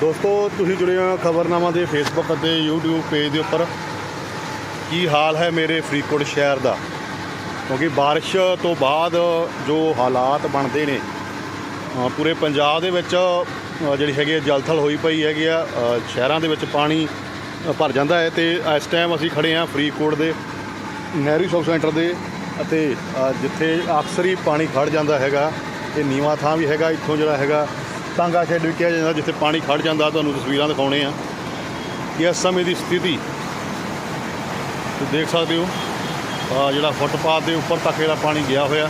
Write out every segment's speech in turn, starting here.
ਦੋਸਤੋ, ਤੁਸੀਂ ਜੁੜੇ ਹੋ ਖਬਰਨਾਮਾ ਦੇ ਫੇਸਬੁੱਕ ਅਤੇ YouTube ਪੇਜ ਦੇ ਉੱਪਰ। ਕੀ ਹਾਲ ਹੈ ਮੇਰੇ ਫਰੀਦਕੋਟ ਸ਼ਹਿਰ ਦਾ? ਕਿਉਂਕਿ ਬਾਰਿਸ਼ ਤੋਂ ਬਾਅਦ ਜੋ ਹਾਲਾਤ ਬਣਦੇ ਨੇ ਪੂਰੇ ਪੰਜਾਬ ਦੇ ਵਿੱਚ ਜਿਹੜੀ ਹੈਗੀ ਹੈ ਜਲਥਲ ਹੋਈ ਪਈ ਹੈਗੀ ਆ ਸ਼ਹਿਰਾਂ ਦੇ ਵਿੱਚ ਪਾਣੀ ਭਰ ਜਾਂਦਾ ਹੈ ਤੇ ਇਸ ਟਾਈਮ ਅਸੀਂ ਖੜੇ ਹਾਂ ਫਰੀਦਕੋਟ ਦੇ ਨਹਿਰੂ ਸ਼ੌਪ ਸੈਂਟਰ ਦੇ ਅਤੇ ਜਿੱਥੇ ਅਕਸਰ ਹੀ ਪਾਣੀ ਖੜ ਜਾਂਦਾ ਹੈਗਾ ਇਹ ਨੀਵਾਂ ਥਾਂ ਵੀ ਹੈਗਾ, ਇੱਥੋਂ ਜਿਹੜਾ ਹੈਗਾ ਟਾਂਗਾ ਸ਼ੈੱਡ ਵੀ ਕਿਹਾ ਜਾਂਦਾ ਜਿੱਥੇ ਪਾਣੀ ਖੜ ਜਾਂਦਾ ਤੁਹਾਨੂੰ ਤਸਵੀਰਾਂ ਦਿਖਾਉਣੇ ਆ ਕਿ ਇਸ ਸਮੇਂ ਦੀ ਸਥਿਤੀ। ਤੁਸੀਂ ਦੇਖ ਸਕਦੇ ਹੋ ਅ, ਜਿਹੜਾ ਫੁੱਟਪਾਥ ਦੇ ਉੱਪਰ ਤੱਕ ਜਿਹੜਾ ਪਾਣੀ ਗਿਆ ਹੋਇਆ।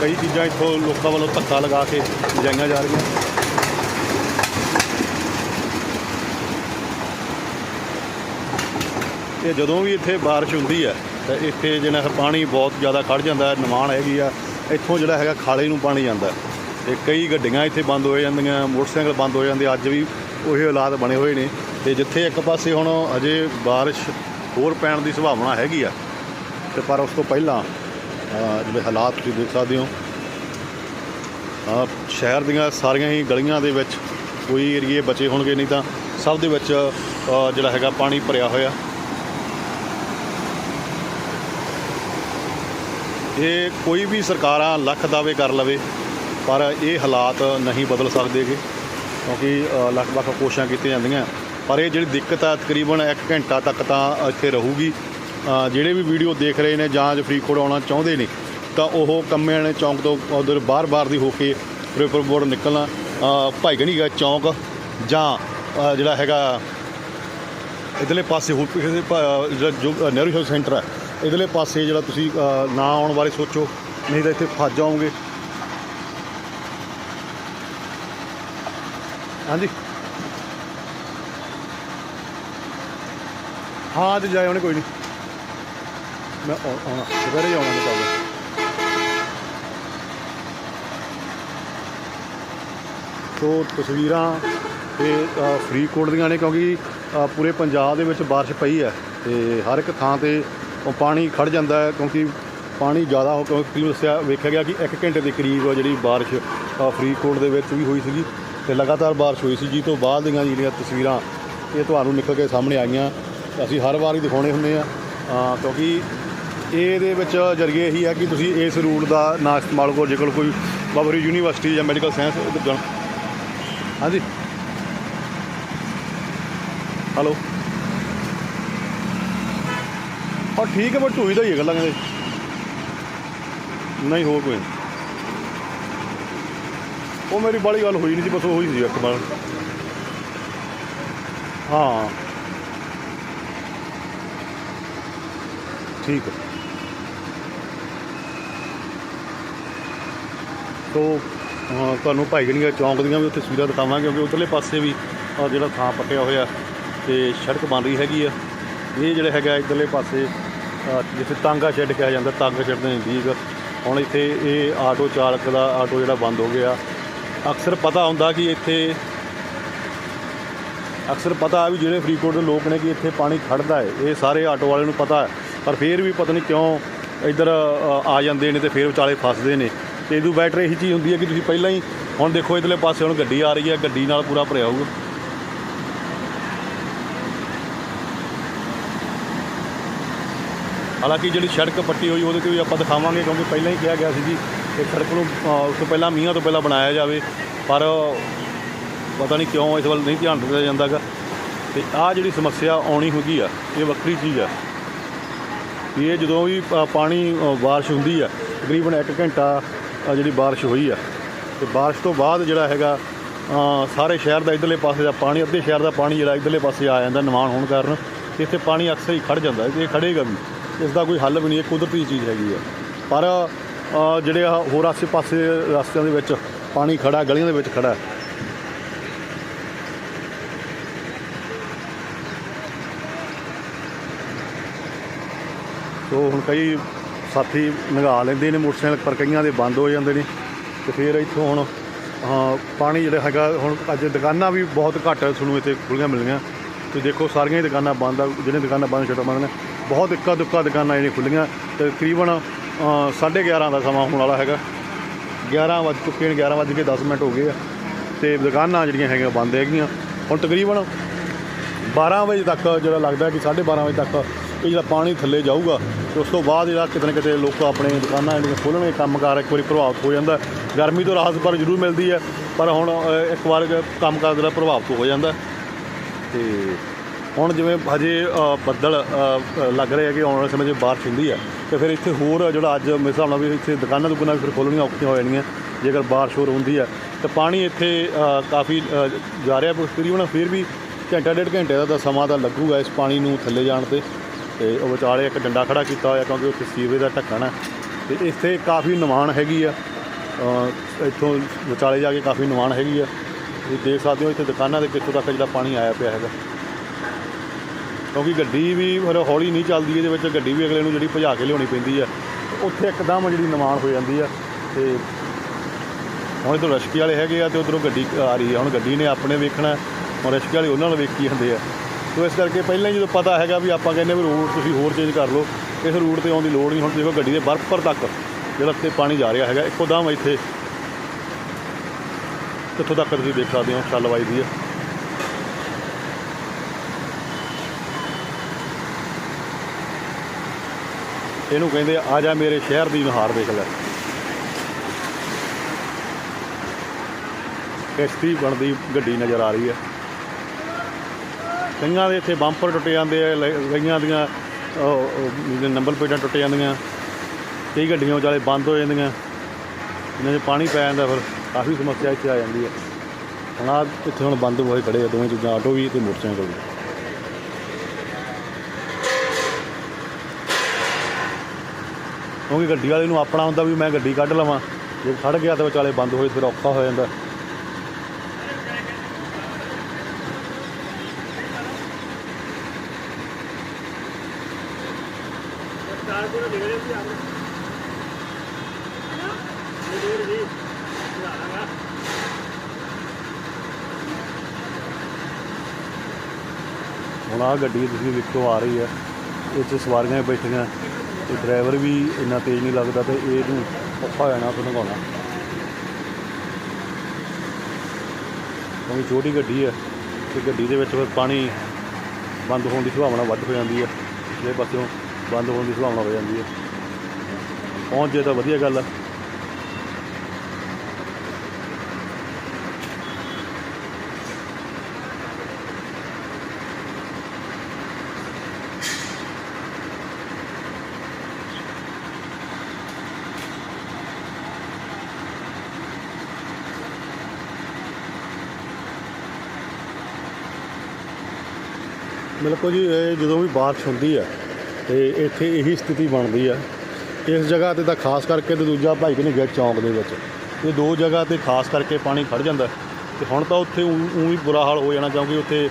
ਕਈ ਚੀਜ਼ਾਂ ਇੱਥੋਂ ਲੋਕਾਂ ਵੱਲੋਂ ਧੱਕਾ ਲਗਾ ਕੇ ਲਿਜਾਈਆਂ ਜਾ ਰਹੀਆਂ। ਤੇ ਜਦੋਂ ਵੀ ਇੱਥੇ ਬਾਰਿਸ਼ ਹੁੰਦੀ ਹੈ ਤਾਂ ਇੱਥੇ ਜਿਹੜਾ ਪਾਣੀ ਬਹੁਤ ਜ਼ਿਆਦਾ ਖੜ ਜਾਂਦਾ ਹੈ ਨਿਮਾਣ ਹੈਗੀ ਆ ਇੱਥੋਂ ਜਿਹੜਾ ਹੈਗਾ ਖਾਲੇ ਨੂੰ ਪਾਣੀ ਜਾਂਦਾ। ਤੇ ਕਈ ਗੱਡੀਆਂ ਇੱਥੇ ਬੰਦ ਹੋ ਜਾਂਦੀਆਂ ਮੋਟਰਸਾਈਕਲ ਬੰਦ ਹੋ ਜਾਂਦੇ ਅੱਜ ਵੀ ਉਹੀ ਹਾਲਾਤ ਬਣੇ ਹੋਏ ਨੇ। ਤੇ ਜਿੱਥੇ ਇੱਕ ਪਾਸੇ ਹੁਣ ਅਜੇ ਬਾਰਿਸ਼ ਹੋਰ ਪੈਣ ਦੀ ਸੰਭਾਵਨਾ ਹੈਗੀ ਆ ਤੇ ਪਰ ਉਸ ਤੋਂ ਪਹਿਲਾਂ ਅ, ਜਿਹੜੇ ਹਾਲਾਤ ਤੁਸੀਂ ਦੇਖ ਸਕਦੇ ਹੋ ਅ, ਸ਼ਹਿਰ ਦੀਆਂ ਸਾਰੀਆਂ ਹੀ ਗਲੀਆਂ ਦੇ ਵਿੱਚ ਕੋਈ ਏਰੀਏ ਬਚੇ ਹੋਣਗੇ ਨਹੀਂ ਤਾਂ ਸਭ ਦੇ ਵਿੱਚ ਜਿਹੜਾ ਹੈਗਾ ਪਾਣੀ ਭਰਿਆ ਹੋਇਆ। ਇਹ ਕੋਈ ਵੀ ਸਰਕਾਰਾਂ ਲੱਖ ਦਾਅਵੇ ਕਰ ਲਵੇ ਪਰ ਇਹ ਹਾਲਾਤ ਨਹੀਂ ਬਦਲ ਸਕਦੇਗੇ ਕਿਉਂਕਿ ਅ, ਲੱਖ ਲੱਖ ਕੋਸ਼ਿਸ਼ਾਂ ਕੀਤੀਆਂ ਜਾਂਦੀਆਂ। ਪਰ ਇਹ ਜਿਹੜੀ ਦਿੱਕਤ ਆ ਤਕਰੀਬਨ 1 ਘੰਟਾ ਤੱਕ ਤਾਂ ਇੱਥੇ ਰਹੂਗੀ। ਜਿਹੜੇ ਵੀ ਵੀਡੀਓ ਦੇਖ ਰਹੇ ਨੇ ਜਾਂ ਫਰੀਦਕੋਟ ਆਉਣਾ ਚਾਹੁੰਦੇ ਨੇ ਤਾਂ ਉਹ ਕੰਮੇ ਵਾਲੇ ਚੌਂਕ ਤੋਂ ਉਧਰ ਬਾਰ-ਬਾਰ ਦੀ ਹੋ ਕੇ ਫਿਰੋਜ਼ਪੁਰ ਬੋਰਡ ਨਿਕਲਣਾ ਅ, ਭਾਈਗਣੀ ਗਾ ਚੌਂਕ ਜਾਂ ਜਿਹੜਾ ਹੈਗਾ ਇਧਰਲੇ ਪਾਸੇ ਹੋਰ ਕਿਸੇ ਜਿਹੜਾ ਜੋ ਨਹਿਰੂ ਹੈਲਥ ਸੈਂਟਰ ਹੈ ਇਧਰਲੇ ਪਾਸੇ ਜਿਹੜਾ ਤੁਸੀਂ ਨਾ ਆਉਣ ਬਾਰੇ ਸੋਚੋ ਨਹੀਂ ਤਾਂ ਇੱਥੇ ਫਸ ਜਾਓਗੇ। ਹਾਂਜੀ। ਹਾਂ ਤੇ ਜਾਏ ਉਹਨੇ ਕੋਈ ਨਹੀਂ ਮੈਂ ਆਉਣਾ। ਸਵੇਰੇ ਆਉਣਾ ਮੈਂ ਚੱਲ। ਸੋ ਤਸਵੀਰਾਂ ਤੇ ਅ, ਫਰੀਦਕੋਟ ਦੀਆਂ ਨੇ ਕਿਉਂਕਿ ਪੂਰੇ ਪੰਜਾਬ ਦੇ ਵਿੱਚ ਬਾਰਿਸ਼ ਪਈ ਹੈ ਤੇ ਹਰ ਇੱਕ ਥਾਂ ਤੇ ਪਾਣੀ ਖੜ ਜਾਂਦਾ ਹੈ ਕਿਉਂਕਿ ਪਾਣੀ ਜ਼ਿਆਦਾ ਹੋ ਕਿਉਂਕਿ ਦੱਸਿਆ ਵੇਖਿਆ ਗਿਆ ਕਿ 1 ਘੰਟੇ ਦੇ ਕਰੀਬ ਜਿਹੜੀ ਬਾਰਿਸ਼ ਫਰੀਦਕੋਟ ਦੇ ਵਿੱਚ ਵੀ ਹੋਈ ਸੀਗੀ। ਤੇ ਲਗਾਤਾਰ ਬਾਰਿਸ਼ ਹੋਈ ਸੀ, ਜੀ ਤੋਂ ਬਾਅਦ ਦੀਆਂ ਜਿਹੜੀਆਂ ਤਸਵੀਰਾਂ ਇਹ ਤੁਹਾਨੂੰ ਨਿਕਲ ਕੇ ਸਾਹਮਣੇ ਆਈਆਂ। ਅਸੀਂ ਹਰ ਵਾਰ ਹੀ ਦਿਖਾਉਣੇ ਹੁੰਦੇ ਆ। ਕਿਉਂਕਿ ਇਹਦੇ ਵਿੱਚ ਜਰੀਏ ਹੀ ਹੈ ਕਿ ਤੁਸੀਂ ਇਸ ਰੂਟ ਦਾ ਨਾ ਇਸਤੇਮਾਲ ਕਰੋ, ਜੇਕਰ ਕੋਈ ਬਾਬਰੀ ਯੂਨੀਵਰਸਿਟੀ ਜਾਂ ਮੈਡੀਕਲ ਸਾਇੰਸ ਜਾਣ ਹਾਂਜੀ। ਹੈਲੋ। ਔਰ ਠੀਕ ਹੈ, ਪਰ ਢੂਈ ਦਾ ਹੀ ਹੈ ਗੱਲਾਂ ਕਹਿੰਦੇ। ਨਹੀਂ ਹੋਰ ਕੋਈ ਉਹ ਮੇਰੀ ਬਾਲੀ ਗੱਲ ਹੋਈ ਨਹੀਂ ਸੀ ਬਸ ਉਹ ਹੋਈ ਸੀ ਇੱਕ ਵਾਰ। ਹਾਂ। ਠੀਕ ਹੈ। ਤੋ ਤੁਹਾਨੂੰ ਭਾਈ ਭਾਈਗਣੀਆਂ ਚੌਂਕ ਦੀਆਂ ਵੀ ਤਸਵੀਰਾਂ ਦਿਖਾਵਾਂਗੇ ਕਿਉਂਕਿ ਉਧਰਲੇ ਪਾਸੇ ਵੀ ਅਹ, ਜਿਹੜਾ ਥਾਂ ਪੱਟਿਆ ਹੋਇਆ ਤੇ ਸੜਕ ਬਣ ਰਹੀ ਹੈਗੀ ਆ। ਇਹ ਜਿਹੜਾ ਹੈਗਾ ਇਧਰਲੇ ਪਾਸੇ ਜਿੱਥੇ ਤਾਂਗਾ ਸ਼ੈੱਡ ਕਿਹਾ ਜਾਂਦਾ ਤਾਂਗਾ ਸ਼ੈੱਡ ਦੇ ਨਜ਼ਦੀਕ। ਹੁਣ ਇੱਥੇ ਇਹ ਆਟੋ ਚਾਲਕ ਦਾ ਆਟੋ ਜਿਹੜਾ ਬੰਦ ਹੋ ਗਿਆ। ਅਕਸਰ ਪਤਾ ਹੁੰਦਾ ਕਿ ਇੱਥੇ ਅਕਸਰ ਪਤਾ ਹੈ ਵੀ ਜਿਹੜੇ ਫਰੀਦਕੋਟ ਦੇ ਲੋਕ ਨੇ ਕਿ ਇੱਥੇ ਪਾਣੀ ਖੜਦਾ ਹੈ। ਇਹ ਸਾਰੇ ਆਟੋ ਵਾਲਿਆਂ ਨੂੰ ਪਤਾ ਹੈ। ਪਰ ਫਿਰ ਵੀ ਪਤਾ ਨਹੀਂ ਕਿਉਂ ਇੱਧਰ ਆ ਜਾਂਦੇ ਨੇ ਤੇ ਫਿਰ ਵਿਚਾਲੇ ਫਸਦੇ ਨੇ। ਤੇ ਇਹਦੂ ਬੈਟਰ ਇਹੀ ਚੀਜ਼ ਹੁੰਦੀ ਹੈ ਕਿ ਤੁਸੀਂ ਪਹਿਲਾਂ ਹੀ ਹੁਣ ਦੇਖੋ, ਇਧਰਲੇ ਪਾਸੇ ਹੁਣ ਗੱਡੀ ਆ ਰਹੀ ਹੈ, ਗੱਡੀ ਨਾਲ ਪੂਰਾ ਭਰਿਆ ਹੋਊਗਾ। ਹਾਲਾਂਕਿ ਜਿਹੜੀ ਸੜਕ ਪੱਟੀ ਹੋਈ, ਉਹਦੇ ਤੇ ਵੀ ਆਪਾਂ ਦਿਖਾਵਾਂਗੇ, ਕਿਉਂਕਿ ਪਹਿਲਾਂ ਹੀ ਕਿਹਾ ਗਿਆ ਸੀ ਜੀ ਇਹ ਸੜਕ ਨੂੰ ਉਸ ਤੋਂ ਪਹਿਲਾਂ ਮੀਂਹਾਂ ਤੋਂ ਪਹਿਲਾਂ ਬਣਾਇਆ ਜਾਵੇ ਪਰ ਪਤਾ ਨਹੀਂ ਕਿਉਂ ਇਸ ਵੱਲ ਨਹੀਂ ਧਿਆਨ ਦਿੱਤਾ ਜਾਂਦਾਗਾ ਤੇ ਆਹ ਜਿਹੜੀ ਸਮੱਸਿਆ ਆਉਣੀ ਹੁੰਦੀ ਆ ਇਹ ਵੱਖਰੀ ਚੀਜ਼ ਆ। ਵੀ ਇਹ ਜਦੋਂ ਵੀ ਪਾਣੀ ਅ, ਬਾਰਿਸ਼ ਹੁੰਦੀ ਆ ਤਕਰੀਬਨ 1 ਘੰਟਾ ਜਿਹੜੀ ਬਾਰਿਸ਼ ਹੋਈ ਆ। ਤੇ ਬਾਰਿਸ਼ ਤੋਂ ਬਾਅਦ ਜਿਹੜਾ ਹੈਗਾ ਸਾਰੇ ਸ਼ਹਿਰ ਦਾ ਇਧਰਲੇ ਪਾਸੇ ਦਾ ਪਾਣੀ ਅੱਧੇ ਸ਼ਹਿਰ ਦਾ ਪਾਣੀ ਜਿਹੜਾ ਇਧਰਲੇ ਪਾਸੇ ਆ ਜਾਂਦਾ ਨਿਮਾਣ ਹੋਣ ਕਾਰਨ ਤੇ ਇੱਥੇ ਪਾਣੀ ਅਕਸਰ ਹੀ ਖੜ ਜਾਂਦਾ ਇਹ ਖੜੇਗਾ ਵੀ। ਇਸ ਦਾ ਕੋਈ ਹੱਲ ਵੀ ਨਹੀਂ ਇਹ ਕੁਦਰਤੀ ਚੀਜ਼ ਹੈਗੀ ਆ। ਪਰ ਜਿਹੜੇ ਆ ਹੋਰ ਆਸੇ ਪਾਸੇ ਰਸਤਿਆਂ ਦੇ ਵਿੱਚ ਪਾਣੀ ਖੜਾ, ਗਲੀਆਂ ਦੇ ਵਿੱਚ ਖੜਾ। ਸੋ ਹੁਣ ਕਈ ਸਾਥੀ ਨਗਾ ਲੈਂਦੇ ਨੇ ਮੋਟਰਸਾਈਕਲ ਪਰ ਕਈਆਂ ਦੇ ਬੰਦ ਹੋ ਜਾਂਦੇ ਨੇ ਤੇ ਫਿਰ ਇੱਥੋਂ ਹੁਣ ਪਾਣੀ ਜਿਹੜਾ ਹੈਗਾ ਹੁਣ ਅੱਜ ਦੁਕਾਨਾਂ ਵੀ ਬਹੁਤ ਘੱਟ ਤੁਹਾਨੂੰ ਇੱਥੇ ਖੁੱਲੀਆਂ ਮਿਲੀਆਂ। ਤੁਸੀਂ ਦੇਖੋ ਸਾਰੀਆਂ ਹੀ ਦੁਕਾਨਾਂ ਬੰਦ ਆ, ਜਿਹੜੀਆਂ ਦੁਕਾਨਾਂ ਬੰਦ ਛੱਡ ਬੰਦ ਨੇ, ਬਹੁਤ ਇੱਕਾ ਦੁੱਕਾ ਦੁਕਾਨਾਂ ਜਿਹੜੀਆਂ ਖੁੱਲੀਆਂ ਤੇ ਤਕਰੀਬਨ ਅ, ਸਾਢੇ 11 ਦਾ ਸਮਾਂ ਹੋਣ ਵਾਲਾ ਹੈਗਾ। 11 ਵੱਜ ਚੁੱਕੇ ਨੇ 11 ਵੱਜ ਕੇ 10 ਮਿੰਟ ਹੋ ਗਏ ਆ। ਤੇ ਦੁਕਾਨਾਂ ਜਿਹੜੀਆਂ ਹੈਗੀਆਂ ਬੰਦ ਹੈਗੀਆਂ। ਹੁਣ ਤਕਰੀਬਨ 12 ਵਜੇ ਤੱਕ ਜਿਹੜਾ ਲੱਗਦਾ ਕਿ 12:30 ਵਜੇ ਤੱਕ ਇਹ ਜਿਹੜਾ ਪਾਣੀ ਥੱਲੇ ਜਾਊਗਾ ਤੇ ਉਸ ਤੋਂ ਬਾਅਦ ਜਿਹੜਾ ਕਿਤੇ ਨਾ ਕਿਤੇ ਲੋਕ ਆਪਣੇ ਦੁਕਾਨਾਂ ਜਿਹੜੀਆਂ ਖੋਲ੍ਹਣਗੇ ਕੰਮਕਾਰ ਇੱਕ ਵਾਰੀ ਪ੍ਰਭਾਵਿਤ ਹੋ ਜਾਂਦਾ। ਗਰਮੀ ਤੋਂ ਰਾਹਤ ਪਰ ਜ਼ਰੂਰ ਮਿਲਦੀ ਹੈ ਪਰ ਹੁਣ ਇੱਕ ਵਾਰ ਕੰਮਕਾਰ ਜਿਹੜਾ ਪ੍ਰਭਾਵਿਤ ਹੋ ਜਾਂਦਾ। ਤੇ ਹੁਣ ਜਿਵੇਂ ਹਜੇ ਬੱਦਲ ਲੱਗ ਰਹੇ ਕਿ ਆਉਣ ਵਾਲੇ ਸਮੇਂ 'ਚ ਬਾਰਿਸ਼ ਹੁੰਦੀ ਹੈ, ਤੇ ਫਿਰ ਇੱਥੇ ਹੋਰ ਜਿਹੜਾ ਅੱਜ ਮੇਰੇ ਹਿਸਾਬ ਨਾਲ ਵੀ ਇੱਥੇ ਦੁਕਾਨਾਂ ਦੁਕਾਨਾਂ ਵੀ ਫਿਰ ਖੋਲ੍ਹਣੀਆਂ ਔਖੀਆਂ ਹੋ ਜਾਣੀਆਂ ਜੇਕਰ ਬਾਰਿਸ਼ ਹੋਰ ਹੁੰਦੀ ਹੈ, ਤੇ ਪਾਣੀ ਇੱਥੇ ਕਾਫੀ ਜਾ ਰਿਹਾ ਪਰ ਤਕਰੀਬਨ, ਫਿਰ ਵੀ ਘੰਟਾ ਡੇਢ ਘੰਟੇ ਦਾ ਤਾਂ ਸਮਾਂ ਤਾਂ ਲੱਗੂਗਾ ਇਸ ਪਾਣੀ ਨੂੰ ਥੱਲੇ ਜਾਣ ਤੇ ਤੇ ਉਹ ਵਿਚਾਲੇ ਇੱਕ ਡੰਡਾ ਖੜਾ ਕੀਤਾ ਹੋਇਆ ਕਿਉਂਕਿ ਉੱਥੇ ਸੀਵਰੇਜ ਦਾ ਢੱਕਣ ਹੈ, ਤੇ ਇੱਥੇ ਕਾਫੀ ਨਿਮਾਣ ਹੈਗੀ ਆ ਇੱਥੋਂ ਵਿਚਾਲੇ ਜਾ ਕੇ ਕਾਫੀ ਨਿਮਾਣ ਹੈਗੀ ਆ, ਤੁਸੀਂ ਦੇਖ ਸਕਦੇ ਹੋ ਇੱਥੇ ਦੁਕਾਨਾਂ ਦੇ ਕਿੱਥੋਂ ਤੱਕ ਜਿਹੜਾ ਪਾਣੀ ਆਇਆ ਪਿਆ ਹੈਗਾ। ਕਿਉਂਕਿ ਗੱਡੀ ਵੀ ਫਿਰ ਹੌਲੀ ਨਹੀਂ ਚੱਲਦੀ, ਇਹਦੇ ਵਿੱਚ ਗੱਡੀ ਵੀ ਅਗਲੇ ਨੂੰ ਜਿਹੜੀ ਭਜਾ ਕੇ ਲਿਆਉਣੀ ਪੈਂਦੀ ਆ। ਉੱਥੇ ਇੱਕਦਮ ਜਿਹੜੀ ਨਿਮਾਣ ਹੋ ਜਾਂਦੀ ਆ ਤੇ ਹੁਣ ਇੱਧਰ ਰਸ਼ਕੀ ਵਾਲੇ ਹੈਗੇ ਆ ਤੇ ਉਧਰੋਂ ਗੱਡੀ ਆ ਰਹੀ ਆ। ਹੁਣ ਗੱਡੀ ਨੇ ਆਪਣੇ ਵੇਖਣਾ, ਹੁਣ ਰਸ਼ਕੀ ਵਾਲੇ ਉਹਨਾਂ ਨੂੰ ਵੇਖੀ ਜਾਂਦੇ ਆ। ਸੋ ਇਸ ਕਰਕੇ ਪਹਿਲਾਂ ਹੀ ਜਦੋਂ ਪਤਾ ਹੈਗਾ ਵੀ ਆਪਾਂ ਕਹਿੰਦੇ ਵੀ ਰੂਟ ਤੁਸੀਂ ਹੋਰ ਚੇਂਜ ਕਰ ਲਓ, ਇਸ ਰੂਟ ਤੇ ਆਉਣ ਦੀ ਲੋੜ ਨਹੀਂ। ਹੁਣ ਦੇਖੋ ਗੱਡੀ ਦੇ ਬਰਫਰ ਤੱਕ ਜਿਹੜਾ ਤੇ ਪਾਣੀ ਜਾ ਰਿਹਾ ਹੈਗਾ, ਇੱਕੋ ਦਮ ਇੱਥੇ, ਕਿੱਥੋਂ ਤੱਕ ਤੁਸੀਂ ਦੇਖ ਸਕਦੇ ਹੋ, ਛੱਲ ਵੱਜਦੀ ਹੈ ਇਹਨੂੰ ਕਹਿੰਦੇ ਆ ਜਾ ਮੇਰੇ ਸ਼ਹਿਰ ਦੀ ਨਹਾਰ ਦੇਖ ਲੈ। ਕਿਸ਼ਤੀ ਬਣਦੀ, ਗੱਡੀ ਨਜ਼ਰ ਆ ਰਹੀ ਹੈ। ਕਈਆਂ ਦੇ ਇੱਥੇ ਬੰਪਰ ਟੁੱਟ ਜਾਂਦੇ ਆ, ਲ- ਕਈਆਂ ਦੀਆਂ, ਉਹ- ਨੰਬਰ ਪਲੇਟਾਂ ਟੁੱਟ ਜਾਂਦੀਆਂ। ਕਈ ਗੱਡੀਆਂ ਵਿਚਾਲੇ ਬੰਦ ਹੋ ਜਾਂਦੀਆਂ। ਇਹਨਾਂ 'ਚ ਪਾਣੀ ਪੈ ਜਾਂਦਾ, ਫਿਰ ਕਾਫੀ ਸਮੱਸਿਆ ਇੱਥੇ ਆ ਜਾਂਦੀ ਹੈ। ਹੁਣ ਆਹ, ਇੱਥੇ ਹੁਣ ਬੰਦ ਹੋਏ ਖੜੇ ਆ, ਦੋਵੇਂ ਚੀਜ਼ਾਂ, ਆਟੋ ਵੀ ਤੇ ਮੋਟਰਸਾਈਕਲ ਵੀ। ਕਿਉਂਕਿ ਗੱਡੀ ਵਾਲੇ ਨੂੰ ਆਪਣਾ ਹੁੰਦਾ ਵੀ ਮੈਂ ਗੱਡੀ ਕੱਢ ਲਵਾਂ। ਜੇ ਖੜ ਗਿਆ ਤਾਂ ਵਿਚਾਲੇ ਬੰਦ ਹੋਏ ਫਿਰ ਔਖਾ ਹੋ ਜਾਂਦਾ। ਹੁਣ ਆਹ ਗੱਡੀ ਤੁਸੀਂ ਵੇਖੋ ਆ ਰਹੀ ਹੈ। ਇਹ 'ਚ ਸਵਾਰੀਆਂ ਵੀ ਬੈਠੀਆਂ। ਤੇ ਡਰਾਈਵਰ ਵੀ ਇੰਨਾ ਤੇਜ਼ ਨਹੀਂ ਲੱਗਦਾ ਤੇ ਇਹਨੂੰ ਔਖਾ ਹੋ ਜਾਣਾ ਉਹਨੂੰ ਲੰਘਾਉਣਾ ਕਿਉਂਕਿ ਛੋਟੀ ਗੱਡੀ ਹੈ ਤੇ ਗੱਡੀ ਦੇ ਵਿੱਚ ਫਿਰ ਪਾਣੀ ਬੰਦ ਹੋਣ ਦੀ ਸੰਭਾਵਨਾ ਵੱਧ ਹੋ ਜਾਂਦੀ ਹੈ। ਜੇ ਪਾਸਿਓਂ ਬੰਦ ਹੋਣ ਦੀ ਸੰਭਾਵਨਾ ਹੋ ਜਾਂਦੀ ਹੈ। ਪਹੁੰਚ ਜੇ ਤਾਂ ਵਧੀਆ ਗੱਲ ਹੈ। ਬਿਲਕੁਲ ਜੀ ਇਹ ਜਦੋਂ ਵੀ ਬਾਰਿਸ਼ ਹੁੰਦੀ ਹੈ ਤੇ ਇੱਥੇ ਇਹੀ ਸਥਿਤੀ ਬਣਦੀ ਹੈ ਇਸ ਜਗ੍ਹਾ ਤੇ ਤਾਂ ਖਾਸ ਕਰਕੇ ਤੇ ਦੂਜਾ ਭਾਈ ਕਿ ਗਿਆ ਚੌਂਕ ਦੇ ਵਿੱਚ। ਇਹ ਦੋ ਜਗ੍ਹਾ ਤੇ ਖਾਸ ਕਰਕੇ ਪਾਣੀ ਖੜ ਜਾਂਦਾ। ਤੇ ਹੁਣ ਤਾਂ ਉੱਥੇ ਉਹ ਵੀ ਬੁਰਾ ਹਾਲ ਹੋ ਜਾਣਾ ਕਿਉਂਕਿ ਉੱਥੇ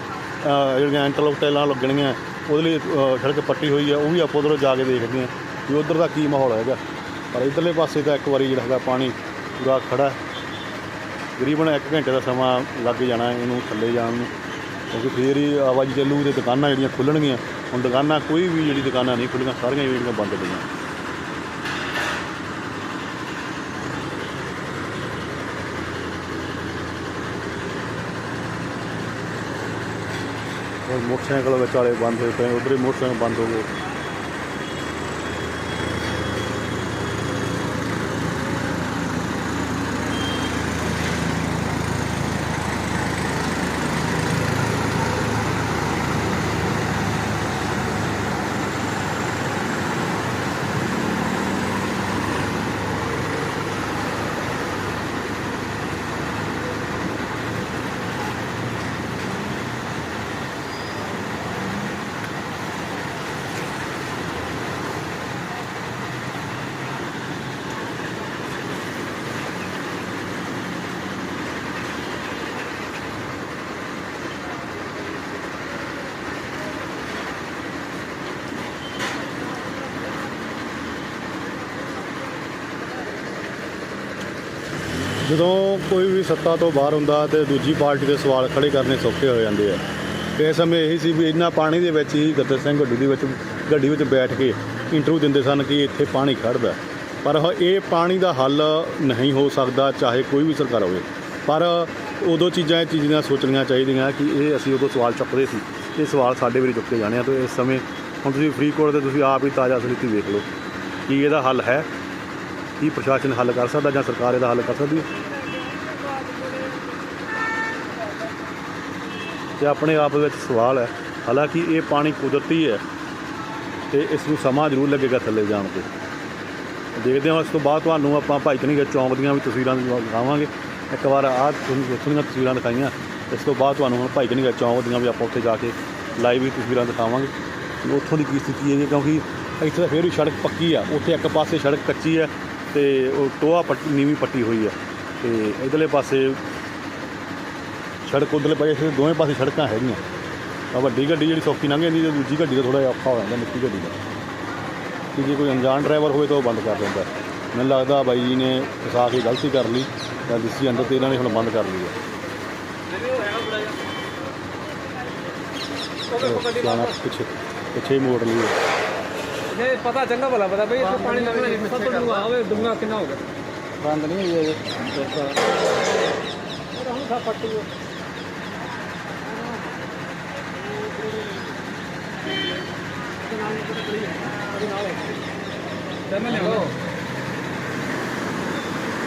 ਜਿਹੜੀਆਂ ਇੰਟਰਲੋਕ ਟੈਲਾਂ ਲੱਗਣੀਆਂ, ਉਹਦੇ ਲਈ ਸੜਕ ਪੱਟੀ ਹੋਈ ਹੈ ਉਹ ਵੀ ਆਪਾਂ ਉਧਰੋਂ ਜਾ ਕੇ ਦੇਖਦੇ ਹਾਂ ਵੀ ਉਧਰ ਦਾ ਕੀ ਮਾਹੌਲ ਹੈਗਾ। ਪਰ ਇਧਰਲੇ ਪਾਸੇ ਤਾਂ ਇੱਕ ਵਾਰੀ ਜਿਹੜਾ ਹੈਗਾ ਪਾਣੀ ਪੂਰਾ ਖੜਾ ਹੈ। ਤਕਰੀਬਨ 1 ਘੰਟੇ ਦਾ ਸਮਾਂ ਲੱਗ ਜਾਣਾ ਇਹਨੂੰ ਥੱਲੇ ਜਾਣ ਨੂੰ। ਕਿਉਂਕਿ ਫੇਰ ਹੀ ਆਵਾਜ਼ ਚੱਲੂ ਤੇ ਦੁਕਾਨਾਂ ਜਿਹੜੀਆਂ ਖੁੱਲਣਗੀਆਂ। ਹੁਣ ਦੁਕਾਨਾਂ ਕੋਈ ਵੀ ਜਿਹੜੀ ਦੁਕਾਨਾਂ ਨਹੀਂ ਖੁੱਲੀਆਂ ਸਾਰੀਆਂ ਜਿਹੜੀਆਂ ਬੰਦ ਪਈਆਂ। ਮੋਟਰਸਾਈਕਲ ਵਿਚਾਲੇ ਬੰਦ ਹੋਏ ਪਏ, ਉਧਰ ਹੀ ਮੋਟਰਸਾਈਕਲ ਬੰਦ ਹੋ ਗਏ। ਜਦੋਂ ਕੋਈ ਵੀ ਸੱਤਾ ਤੋਂ ਬਾਹਰ ਹੁੰਦਾ ਤੇ ਦੂਜੀ ਪਾਰਟੀ ਦੇ ਸਵਾਲ ਖੜੇ ਕਰਨੇ ਸੌਖੇ ਹੋ ਜਾਂਦੇ ਆ। ਤੇ ਇਸ ਸਮੇਂ ਇਹੀ ਸੀ ਵੀ ਇੰਨਾ ਪਾਣੀ ਦੇ ਵਿੱਚ ਹੀ ਗੱਦਰ ਸਿੰਘ ਗੱਡੀ ਦੇ ਵਿੱਚ, ਗੱਡੀ ਵਿੱਚ ਬੈਠ ਕੇ ਇੰਟਰਵਿਊ ਦਿੰਦੇ ਸਨ ਕਿ ਇੱਥੇ ਪਾਣੀ ਖੜਦਾ ਪਰ ਹ- ਇਹ ਪਾਣੀ ਦਾ ਹੱਲ ਨਹੀਂ ਹੋ ਸਕਦਾ, ਚਾਹੇ ਕੋਈ ਵੀ ਸਰਕਾਰ ਹੋਵੇ। ਪਰ ਉਦੋਂ ਚੀਜ਼ਾਂ, ਇਹ ਚੀਜ਼ਾਂ ਸੋਚਣੀਆਂ ਚਾਹੀਦੀਆਂ ਕਿ ਇਹ ਅਸੀਂ ਉਦੋਂ ਸਵਾਲ ਚੁੱਕਦੇ ਸੀ। ਇਹ ਸਵਾਲ ਸਾਡੇ ਵੀ ਚੁੱਕੇ ਜਾਣੇ ਆ। ਤੇ ਇਸ ਸਮੇਂ ਹੁਣ ਤੁਸੀਂ ਫਰੀਦਕੋਟ ਦੇ ਤੁਸੀਂ ਆਪ ਹੀ ਤਾਜ਼ਾ ਸਥਿਤੀ ਵੇਖ ਲਓ ਕਿ ਇਹਦਾ ਹੱਲ ਹੈ। ਕੀ ਪ੍ਰਸ਼ਾਸਨ ਹੱਲ ਕਰ ਸਕਦਾ ਜਾਂ ਸਰਕਾਰ ਇਹਦਾ ਹੱਲ ਕਰ ਸਕਦੀ ਹੈ? ਤੇ ਆਪਣੇ ਆਪ ਵਿੱਚ ਸਵਾਲ ਹੈ, ਹਾਲਾਂਕਿ ਇਹ ਪਾਣੀ ਕੁਦਰਤੀ ਹੈ ਤੇ ਇਸ ਨੂੰ ਸਮਾਂ ਜ਼ਰੂਰ ਲੱਗੇਗਾ ਥੱਲੇ ਜਾਣ ਤੇ। ਦੇਖਦੇ ਹਾਂ, ਇਸ ਤੋਂ ਬਾਅਦ ਤੁਹਾਨੂੰ ਆਪਾਂ ਭਾਈ ਕਨਿਗਾ ਚੌਂਕ ਦੀਆਂ ਵੀ ਤਸਵੀਰਾਂ ਦਿਖਾਵਾਂਗੇ। ਇੱਕ ਵਾਰ ਆਹ ਤੁਹਾਨੂੰ ਉੱਥੋਂ ਦੀਆਂ ਤਸਵੀਰਾਂ ਦਿਖਾਈਆਂ। ਇਸ ਤੋਂ ਬਾਅਦ ਤੁਹਾਨੂੰ ਹੁਣ ਭਾਈ ਕਨਿਗਾ ਚੌਂਕ ਦੀਆਂ ਵੀ ਆਪਾਂ ਉੱਥੇ ਜਾ ਕੇ ਲਾਈਵ ਵੀ ਤਸਵੀਰਾਂ ਦਿਖਾਵਾਂਗੇ। ਉੱਥੋਂ ਦੀ ਕੀ ਸਥਿਤੀ ਹੈ ਕਿਉਂਕਿ ਇੱਥੇ ਤਾਂ ਫਿਰ ਵੀ ਸੜਕ ਪੱਕੀ ਆ। ਉੱਥੇ ਇੱਕ ਪਾਸੇ ਸੜਕ ਕੱਚੀ ਹੈ। ਤੇ ਉਹ ਟੋਆ ਪੱਟੀ ਨੀਵੀਂ ਪੱਟੀ ਹੋਈ ਹੈ ਤੇ ਇਧਰਲੇ ਪਾਸੇ ਸੜਕ ਉਧਰਲੇ ਪਾਸੇ ਦੋਵੇਂ ਪਾਸੇ ਸੜਕਾਂ ਹੈਗੀਆਂ। ਤਾਂ ਵੱਡੀ ਗੱਡੀ ਜਿਹੜੀ ਸੌਖੀ ਲੰਘ ਜਾਂਦੀ ਤੇ ਦੂਜੀ ਗੱਡੀ ਦਾ ਥੋੜਾ ਜਿਹਾ ਔਖਾ ਹੋ ਜਾਂਦਾ ਨਿੱਕੀ ਗੱਡੀ ਦਾ। ਕਿ ਜੇ ਕੋਈ ਅਣਜਾਣ ਡਰਾਈਵਰ ਹੋਵੇ ਤਾਂ ਉਹ ਬੰਦ ਕਰ ਦਿੰਦਾ। ਮੈਨੂੰ ਲੱਗਦਾ ਬਾਈ ਜੀ ਨੇ ਫਸਾ ਕੇ ਗਲਤੀ ਕਰ ਲਈ ਤਾਂ ਜਿਸੀ ਅੰਦਰ ਤੇ ਇਹਨਾਂ ਨੇ ਹੁਣ ਬੰਦ ਕਰ ਲਈ ਹੈ ਪਿੱਛੇ ਪਿੱਛੇ ਮੋੜ ਲਈ ਹੈ। ਇਹ ਪਤਾ ਚੰਗਾ ਭਲਾ ਪਤਾ ਬਈ ਇੱਥੇ ਪਾਣੀ ਲੰਘਣਾ ਨਹੀਂ ਸਭ ਤੋਂ ਡੂੰਘਾ ਹੋਵੇ ਡੂੰਘਾ ਕਿੰਨਾ ਹੋਗਾ ਬੰਦ ਨਹੀਂ ਹੋਈ ਹੈ ਹੁਣ ਸਾ ਪੱਟੀ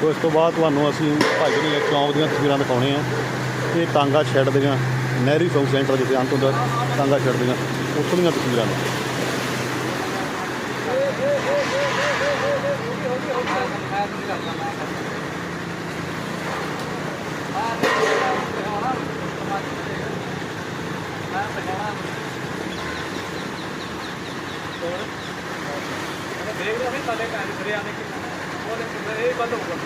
ਉਸ ਤੋਂ ਬਾਅਦ ਤੁਹਾਨੂੰ ਅਸੀਂ ਭਾਈ ਜੀ ਚੌਂਕ ਦੀਆਂ ਤਸਵੀਰਾਂ ਦਿਖਾਉਣੇ ਆ ਇਹ ਤਾਂਗਾ ਛੱਡ ਦੀਆਂ ਨਹਿਰੀ ਚੌਂਕ ਸੈਂਟਰ ਜਿੱਥੇ ਅੰਤ ਹੁੰਦਾ ਤਾਂਗਾ ਛੱਡ ਦੀਆਂ ਉੱਥੋਂ ਦੀਆਂ ਤਸਵੀਰਾਂ ਨੇ। ਦੇਖ ਰਹੇ ਸਾਡੇ ਘਰ ਦਰਿਆ ਦੇ ਕਿੰਨਾ ਉਹਦੇ ਇਹ ਬੰਦ ਹੋਊਗਾ